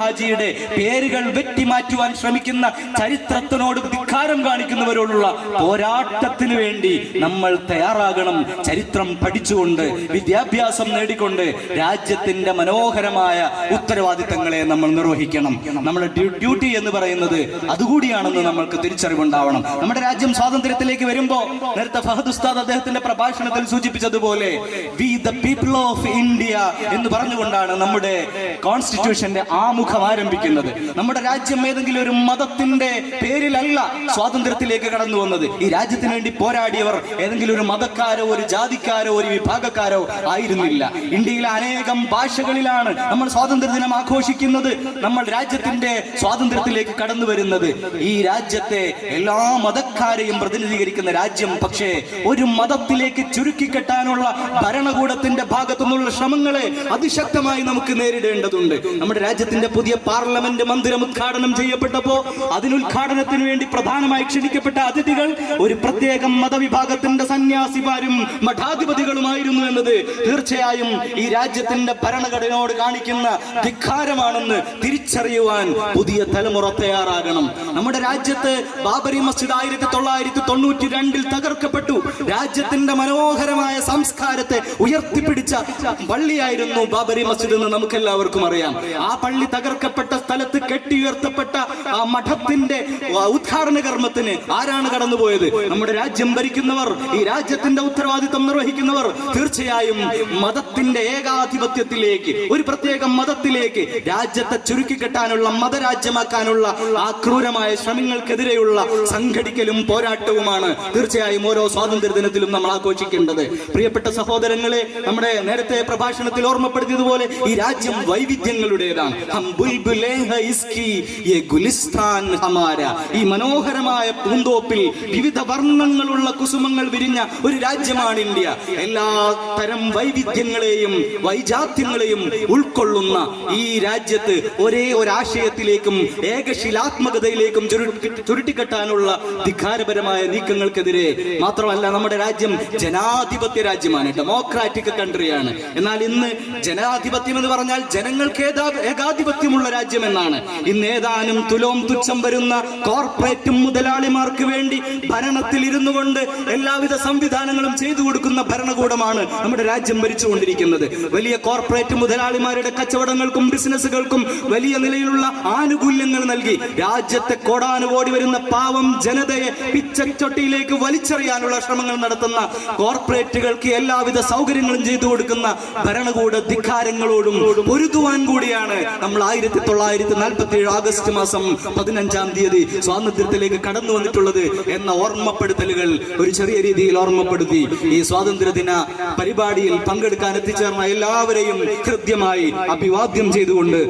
ഹാജിയുടെ പേരുകൾ വെട്ടിമാറ്റുവാൻ ശ്രമിക്കുന്ന ചരിത്രത്തിനോട് ധിക്കാരം കാണിക്കുന്നവരോടുള്ള പോരാട്ടത്തിന് വേണ്ടി നമ്മൾ തയ്യാറാകണം. ചരിത്രം പഠിച്ചുകൊണ്ട് വിദ്യാഭ്യാസം നേടിക്കൊണ്ട് രാജ്യത്തിന്റെ മനോഹരമായ ഉത്തരവാദിത്തങ്ങളെ നമ്മൾ നിർവഹിക്കണം. നമ്മുടെ ഡ്യൂട്ടി എന്ന് പറയുന്നത് അതുകൂടിയാണെന്ന് നമ്മൾക്ക് തിരിച്ചറിവുണ്ടാവണം. നമ്മുടെ രാജ്യം സ്വാതന്ത്ര്യത്തിലേക്ക് വരുമ്പോ നേരത്തെ ഫഹദ് ഉസ്താദ് അദ്ദേഹത്തിന്റെ പ്രഭാഷണത്തിൽ സൂചിപ്പിച്ചതുപോലെ we the people of India എന്ന് പറഞ്ഞുകൊണ്ടാണ് നമ്മുടെ കോൺസ്റ്റിറ്റ്യൂഷന്റെ ആമുഖം ആരംഭിക്കുന്നത്. നമ്മുടെ രാജ്യം ഏതെങ്കിലും ഒരു മതത്തിന്റെ പേരിലല്ല സ്വാതന്ത്ര്യത്തിലേക്ക് കടന്നു വന്നത്. ഈ രാജ്യത്തിന് വേണ്ടി പോരാടിയവർ ഏതെങ്കിലും ഒരു മതക്കാരോ ഒരു ജാതിക്കാരോ ഒരു വിഭാഗക്കാരോ ആയിരുന്നില്ല. ഇന്ത്യയിലെ അനേകം ഭാഷകളിലാണ് നമ്മൾ സ്വാതന്ത്ര്യ ദിനം ആഘോഷിക്കുന്നത്. നമ്മൾ രാജ്യത്തിന്റെ സ്വാതന്ത്ര്യത്തിലേക്ക് കടന്നു വരുന്നത്. ഈ രാജ്യത്തെ എല്ലാ മതക്കാരെയും പ്രതിനിധീകരിക്കുന്ന രാജ്യം പക്ഷേ ഒരു മതത്തിലേക്ക് ചുരുക്കി കെട്ടാനുള്ള ഭരണകൂടത്തിന്റെ ഭാഗത്തുനിന്നുള്ള ശ്രമങ്ങളെ അതിശക്തമായി നമുക്ക് നേരിടേണ്ടതുണ്ട്. നമ്മുടെ രാജ്യത്തിന്റെ പുതിയ പാർലമെന്റ് മന്ദിരം ഉദ്ഘാടനം ചെയ്യപ്പെട്ടപ്പോ അതിനുദ്ഘാടനത്തിന് വേണ്ടി പ്രധാനമായി ക്ഷണിക്കപ്പെട്ട അതിഥികൾ ഒരു പ്രത്യേകം മതവിഭാഗത്തിന്റെ സന്യാസിമാരും മഠാധിപതികളുമായിരുന്നു എന്നത് തീർച്ചയായും ഈ രാജ്യത്തിന്റെ ഭരണഘടനയോട് കാണിക്കുന്ന ധിക്കാരമാണെന്ന് തിരിച്ചറിയുവാൻ പുതിയ തലമുറ തയ്യാറാകണം. നമ്മുടെ രാജ്യത്ത് ബാബരി മസ്ജിദ് ആയിരത്തി തൊള്ളായിരത്തി തൊണ്ണൂറ്റി രണ്ടിൽ തകർക്കപ്പെട്ടു. രാജ്യത്തിന്റെ മനോഹരമായ സംസ്കാരത്തെ ഉയർത്തിപ്പിടിച്ച പള്ളിയായിരുന്നു ബാബരി മസ്ജിദ് എന്ന് നമുക്കെല്ലാവർക്കും അറിയാം. ആ പള്ളി തകർക്കപ്പെട്ട സ്ഥലത്ത് കെട്ടിയുയർത്തപ്പെട്ട ആ മഠത്തിന്റെ ഉദ്ഘാടന കർമ്മത്തിന് ആരാണ് കടന്നുപോയത്? നമ്മുടെ രാജ്യം ഭരിക്കുന്നവർ ഈ രാജ്യത്തിന്റെ ഉത്തരവാദിത്തം നിർവഹിക്കുന്നവർ തീർച്ചയായും മതത്തിന്റെ ഏകാധിപത്യത്തിലേക്ക് ഒരു പ്രത്യേക മതത്തിലേക്ക് രാജ്യത്തെ ചുരുക്കി കെട്ടാനുള്ള മതരാജ്യമാക്കാനുള്ള ആ ക്രൂരമായ ശ്രമങ്ങൾക്കെതിരെയുള്ള സംഘടിക്കലും പോരാട്ടവുമാണ് തീർച്ചയായും ഓരോ സ്വാതന്ത്ര്യ ദിനത്തിലും നമ്മൾ ആഘോഷിക്കേണ്ടത്. പ്രിയപ്പെട്ട സഹോദരങ്ങളെ നമ്മുടെ നേരത്തെ പ്രഭാഷണത്തിൽ ഓർമ്മപ്പെടുത്തിയതുപോലെ ഈ രാജ്യം വൈവിധ്യങ്ങളുടേതാണ്. ഹം ബുൽബുലേ ഇസ്കി യെ ഗുലിസ്ഥാൻ ഹമാര. ഈ മനോഹരമായ പൂന്തോപ്പിൽ വിവിധ വർണങ്ങളുള്ള കുസുമങ്ങൾ വിരിഞ്ഞ ഒരു രാജ്യമാണ് ഇന്ത്യ. എല്ലാ തരം വൈവിധ്യങ്ങളെയും വൈജാത്യങ്ങളെയും ഉൾക്കൊള്ളുന്ന ഈ രാജ്യത്ത് ഒരേ ഒരാശയത്തിലേക്കും ഏകശിലാത്മകതയിലേക്കും ചുരുട്ടി- ചുരുട്ടിക്കെട്ടാനുള്ള ധിക്കാരപരമായ നീക്കങ്ങൾക്കെതിരെ മാത്രമല്ല നമ്മുടെ രാജ്യം ജനാധിപത്യ രാജ്യമാണ് ഡെമോക്രാറ്റിക് കൺട്രിയാണ് എന്നാൽ ഇന്ന് ജനാധിപത്യം എന്ന് പറഞ്ഞാൽ ജനങ്ങൾക്ക് ഏതാ- ഏകാധിപത്യമുള്ള രാജ്യമെന്നാണ്. ഇന്ന് ഏതാനും തുലോം തുച്ഛം വരുന്ന കോർപ്പറേറ്റ് മുതലാളിമാർക്ക് വേണ്ടി ഭരണത്തിൽ ഇരുന്നു കൊണ്ട് എല്ലാവിധ സംവിധാനങ്ങളും ചെയ്തു കൊടുക്കുന്ന ഭരണകൂടമാണ് നമ്മുടെ രാജ്യം ഭരിച്ചുകൊണ്ടിരിക്കുന്നത്. വലിയ കോർപ്പറേറ്റ് മുതലാളിമാരുടെ കച്ചവടങ്ങൾക്കും ബിസിനസ്സുകൾക്കും വലിയ നിലയിലുള്ള ആനുകൂല്യങ്ങൾ നൽകി രാജ്യത്തെ കോടാനുകോടി വരുന്ന പാവം ജനതയെ പിച്ചച്ചൊട്ടിയിലേക്ക് വലിച്ചെറിയാനുള്ള ശ്രമങ്ങൾ നടത്തുന്ന കോർപ്പറേറ്റുകൾക്ക് എല്ലാവിധ സൗകര്യങ്ങളും ചെയ്തു കൊടുക്കുന്ന ഭരണകൂട ധിക്കാരങ്ങളോടും പൊരുതുവാൻ കൂടിയാണ് നമ്മൾ ആയിരത്തി തൊള്ളായിരത്തി നാൽപ്പത്തി ഏഴ് ആഗസ്റ്റ് മാസം പതിനഞ്ചാം തീയതി സ്വാതന്ത്ര്യത്തിലേക്ക് കടന്നു വന്നിട്ടുള്ളത് എന്ന ഓർമ്മപ്പെടുത്തലുകൾ ഒരു ചെറിയ രീതിയിൽ ഓർമ്മപ്പെടുത്തി. ഈ സ്വാതന്ത്ര്യ ദിന പരിപാടിയിൽ പങ്കെടുക്കാൻ എത്തിച്ചേർന്ന എല്ലാവരെയും കൃത്യമായി അഭിവാദ്യം ചെയ്തുകൊണ്ട്